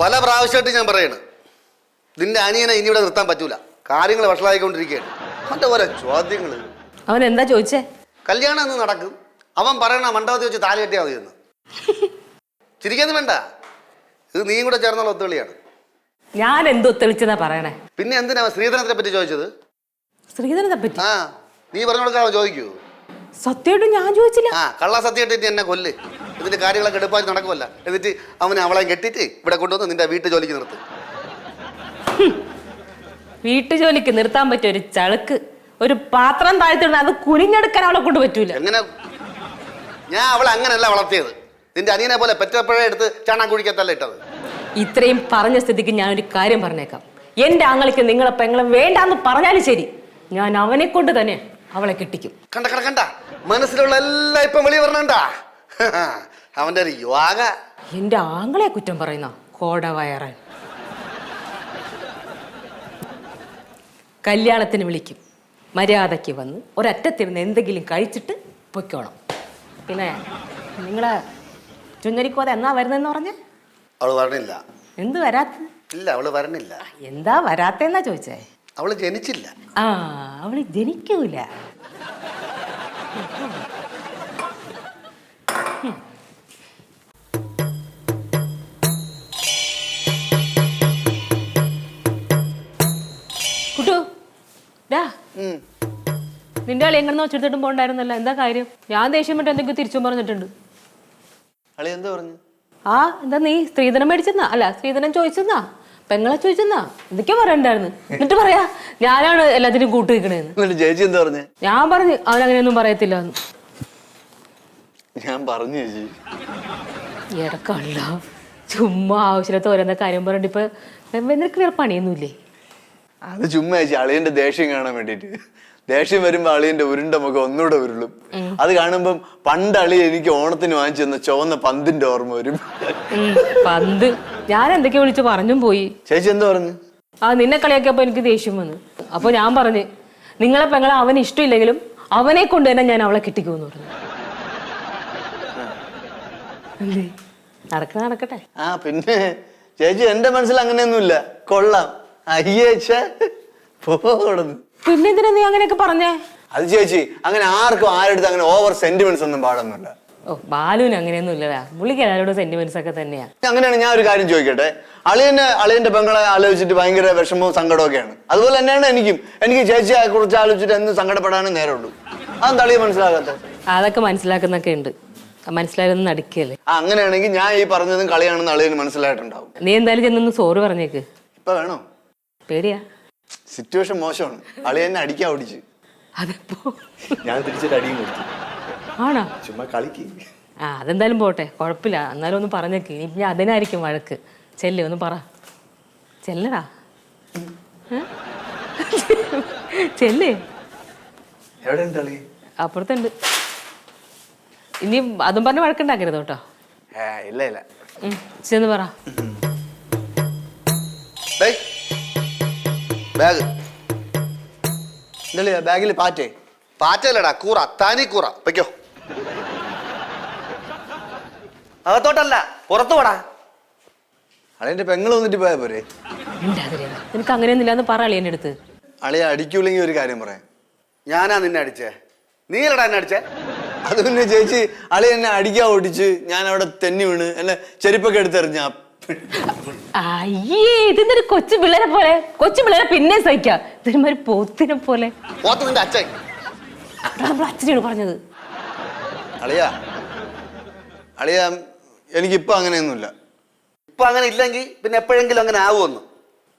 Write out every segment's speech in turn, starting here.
പല പ്രാവശ്യമായിട്ട് ഞാൻ പറയണ് നിന്റെ അനിയനെ ഇനി ഇവിടെ നിർത്താൻ പറ്റൂല. കാര്യങ്ങൾ വഷളായിക്കൊണ്ടിരിക്കുകയാണ്. അവന്റെ ഓരോ ചോദ്യങ്ങൾ അവൻ എന്താ ചോദിച്ചേ? കല്യാണം എന്ന് നടക്കും. അവൻ പറയണ മണ്ഡപത്തിൽ വെച്ച് താലി കെട്ടിയാൽ മതിയെന്ന് ചിരിക്കാന്ന് വേണ്ട. ഇത് നീയും കൂടെ ചേർന്നുള്ള ഒത്തുകളിയാണ് ഞാൻ എന്തോ തെളിച്ചെന്നാ പറയണേ? പിന്നെ എന്തിനാ ശ്രീധരനെ പറ്റി ചോദിച്ചത്? ശ്രീധരനെ പറ്റി? ആ നീ പറഞ്ഞു കൊടുക്കാതെ ചോദിക്കൂ. സത്യമായിട്ടും ഞാൻ ചോദിച്ചില്ല. ആ കള്ള സത്യമായിട്ട് എന്നെ കൊല്ല്. ഇതിന്റെ കാര്യങ്ങളൊക്കെ എടുപ്പാച്ച് നടക്കുമല്ല എന്നിട്ട് അവനെ അവളെ കെട്ടിട്ട് ഇവിടെ കൊണ്ടുവന്ന് നിന്റെ വീട്ടു ജോലിക്ക് നിർത്ത്. വീട്ടു ജോലിക്ക് നിർത്താൻ പറ്റിയ ഒരു ചളുക്ക്. ഒരു പാത്രം താഴ്ത്തിടുന്ന അത് കുനിഞ്ഞെടുക്കാൻ അവളെ കൊണ്ട് പറ്റൂല. എങ്ങനെ? ഞാൻ അവളെ അങ്ങനെയല്ല വളർത്തിയത്. നിന്റെ അനിയനെ പോലെ പെറ്റപ്പഴ എടുത്ത് ചാണാൻ കുഴിക്കത്തല്ല ഇട്ടത്. ഇത്രയും പറഞ്ഞ സ്ഥിതിക്ക് ഞാൻ ഒരു കാര്യം പറഞ്ഞേക്കാം. എന്റെ ആങ്ങൾക്ക് നിങ്ങളെ പെങ്ങളെ വേണ്ടാന്ന് പറഞ്ഞാലും ശരി. ഞാൻ അവനെ കൊണ്ട് തന്നെ അവളെ കെട്ടിക്കും. കണ്ട കണ്ട കണ്ട. മനസ്സിലുള്ള എല്ലാം ഇപ്പം വെളി വരണണ്ട? അവന്റെ ഒരു യോഗ. എന്റെ ആങ്ങളെ കുറ്റം പറയുന്ന കോടവയറൻ. കല്യാണത്തിന് വിളിക്കും. മര്യാദയ്ക്ക് വന്ന് ഒരറ്റത്തിരുന്ന് എന്തെങ്കിലും കഴിച്ചിട്ട് പൊയ്ക്കോണം. പിന്നെ നിങ്ങളെ ചുഞ്ഞരിക്കോത എന്നാ വരുന്നതെന്ന് പറഞ്ഞ? അവൾ വരണില്ല. എന്ത് വരാത്ത ഇല്ല അവൾ വരണില്ല. എന്താ വരാത്തെന്നാ ചോദിച്ചേ? അവൾ ജനിച്ചില്ല. ആ അവൾ ജനിക്കൂല. കുട്ടു ഡാ. ഉം. നിന്റെ ആൾ എങ്ങനെ വെച്ചെടുത്തിട്ടും പോണ്ടായിരുന്നല്ല. എന്താ കാര്യം? ഞാൻ ദേഷ്യം വിട്ട് എന്തെങ്കിലും തിരിച്ചു പറഞ്ഞിട്ടുണ്ട്. അളി എന്താ പറഞ്ഞു? ആ എന്താ നീ സ്ത്രീധനം മേടിച്ചെന്നാ? അല്ല സ്ത്രീധനം ചോദിച്ചെന്നാ? പെങ്ങളെ ചോദിച്ചെന്നാ? എന്തൊക്കെയാ പറയണ്ടായിരുന്നു. എന്നിട്ട് പറയാ ഞാനാണ് എല്ലാത്തിനും കൂട്ടു വെക്കണേന്ന് എന്നിട്ട് ചേച്ചി എന്താ പറഞ്ഞേ? ഞാൻ പറഞ്ഞു അവൻ അങ്ങനെയൊന്നും പറയത്തില്ല ഞാൻ പറഞ്ഞു ചേച്ചി. ഇടക്കള്ള ചുമ്മാ ആവശ്യമില്ലാത്ത ഓരോന്ന കാര്യം പറഞ്ഞിട്ട് ഇപ്പൊ നിനക്ക് വേറെ പണിയൊന്നുമില്ലേ? അത് ചുമ്മാ ചേച്ചി അളിയന്റെ ദേഷ്യം കാണാൻ വേണ്ടിട്ട് ദേഷ്യം വരുമ്പോ അളിയന്റെ ഉരുണ്ട മുഖം ഒന്നുകൂടെ ഉരുളും. അത് കാണുമ്പം പണ്ട് അളി എനിക്ക് ഓണത്തിന് വാങ്ങിച്ചു തന്ന ചുവന്ന പന്തിന്റെ ഓർമ്മ വരും. പന്ത്. ഞാൻ എന്തൊക്കെയോ വിളിച്ച് പറഞ്ഞും പോയി. ചേച്ചി എന്താ പറഞ്ഞു? ആ നിന്നെ കളിയാക്കിയപ്പോ എനിക്ക് ദേഷ്യം വന്നു. അപ്പൊ ഞാൻ പറഞ്ഞു നിങ്ങളെ പെങ്ങളെ അവന് ഇഷ്ടമില്ലെങ്കിലും അവനെ കൊണ്ട് തന്നെ ഞാൻ അവളെ കിട്ടിക്കുമെന്ന് പറഞ്ഞു. എന്തേ? നടക്കണ നടക്കട്ടെ. ആ പിന്നെ ചേച്ചി എന്റെ മനസ്സിൽ അങ്ങനെയൊന്നുമില്ല. കൊള്ളാം. അയ്യേച്ച. പോടുന്നു പിന്നെ എന്തിനാ നീ അങ്ങനെയൊക്കെ പറഞ്ഞേ? അത് ചേച്ചി അങ്ങനെ ആർക്കും ആരെടുത്ത് അങ്ങനെ ഓവർ സെന്റിമെന്റ്സ് ഒന്നും പാടുന്നില്ല ഓ ബാലുവിന് അങ്ങനെയൊന്നും ഇല്ലടാ പുള്ളിക്ക് എല്ലാവരോടും സെന്റിമെന്റ്സ് ഒക്കെ തന്നെയാ. അങ്ങനെയാണ് ഞാൻ ഒരു കാര്യം ചോദിക്കട്ടെ? അളിയന് അളിയന്റെ പെങ്ങളെ ആലോചിച്ചിട്ട് ഭയങ്കര വിഷമവും സങ്കടമൊക്കെയാണ് അതുപോലെ തന്നെയാണ് എനിക്കും. എനിക്ക് ചേച്ചിയെ കുറിച്ച് ആലോചിച്ചിട്ട് എന്ന് സങ്കടപ്പെടാനും നേരമുള്ളൂ. അതെന്താ അളിയെ മനസ്സിലാകാത്ത? അതൊക്കെ മനസ്സിലാക്കുന്നൊക്കെ ഉണ്ട്. മനസ്സിലായതൊന്നും നടിക്കല്ലേ ആ അങ്ങനെയാണെങ്കിൽ ഞാൻ ഈ പറഞ്ഞതും കളിയാണെന്ന് അളിയന് മനസ്സിലായിട്ടുണ്ടാവും. നീ എന്തായാലും ചെന്നൊന്ന് സോറി പറഞ്ഞേക്ക്. ഇപ്പൊ വേണോ? പേടിയാ. സിറ്റുവേഷൻ മോശമാണ്. അളിയെന്നെ അടിക്കാ അടിക്കാൻ ഓടിച്ച്. അതെപ്പോ? ഞാൻ തിരിച്ചിട്ട് അടിയും കൊടുത്തു. ആണോ? ചുമ്മാ കളിക്ക്. ആ അതെന്തായാലും പോട്ടെ. കുഴപ്പമില്ല. എന്നാലും ഒന്ന് പറഞ്ഞേക്ക്. ഇനി ഞാൻ അതിനായിരിക്കും വഴക്ക്. ചെല്ല് ഒന്ന് പറ. ചെല്ലടാ. ചെല്ലേ. അപ്പുറത്തുണ്ട്. ഇനി അതും പറഞ്ഞ് വഴക്കുണ്ടാക്കരുത് കേട്ടോ. ഇല്ല ഇല്ല. ചെന്ന് പറ. ബാഗ്. ബാഗിൽ പാറ്റേ. പാറ്റല്ലടാ കൂറ. താനി കൂറ. വെക്കോ. അകത്തോട്ടല്ല പുറത്തു പോടാ. അളിയന്റെ പെങ്ങൾ വന്നിട്ട് പോയാ പോരെ? നിനക്ക് അങ്ങനെയൊന്നുമില്ല എന്ന് പറ അളിയന്റെ അടുത്ത്. അളിയ അടിക്കൂലെങ്കിൽ ഒരു കാര്യം പറയാം. ഞാനാ നിന്നെ അടിച്ചേ. നീലടാ എന്നെ അടിച്ചേ. അത് പിന്നെ ചേച്ചി അളി എന്നെ അടിക്കാൻ ഓടിച്ച് ഞാൻ അവിടെ തെന്നി വീണ് എന്നെ ചെരുപ്പൊക്കെ എടുത്തെറിഞ്ഞ അയ്യേ ഇതെന്തൊരു കൊച്ചു പിള്ളേരെ പോലെ? കൊച്ചു പിള്ളേരെ പിന്നെ സഹിക്കാം. ഇതൊരുമാതിരി പോത്തിനെ പോലെ. പോത്ത് നിന്റെ അച്ഛൻ. അതാ നമ്മൾ അച്ഛനാണ് പറഞ്ഞത്. അളിയ അളിയ എനിക്കിപ്പോ അങ്ങനെയൊന്നുമില്ല. ഇപ്പൊ അങ്ങനെ ഇല്ലെങ്കിൽ പിന്നെ എപ്പോഴെങ്കിലും അങ്ങനെ ആവുമെന്ന്.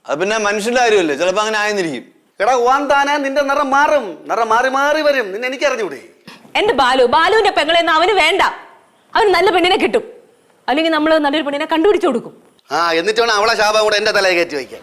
അത് പിന്നെ മനുഷ്യന്റെ കാര്യമല്ലേ ചിലപ്പോ അങ്ങനെ ആയെന്നിരിക്കും. എടാ ഓൻ താനാ നിന്റെ നിറം മാറും. നിറം മാറി മാറി വരും. നിന്നെ എനിക്ക് അറിഞ്ഞൂടെ എന്റെ ബാലു? ബാലുവിന്റെ പെങ്ങളെന്ന് അവന് വേണ്ട. അവന് നല്ല പെണ്ണിനെ കിട്ടും. അല്ലെങ്കിൽ നമ്മൾ നല്ലൊരു പെണ്ണിനെ കണ്ടുപിടിച്ചു കൊടുക്കും. ആ എന്നിട്ട് വേണം അവളെ ശാപം കൂടെ എന്റെ തലയിൽ കയറ്റി വയ്ക്കാൻ.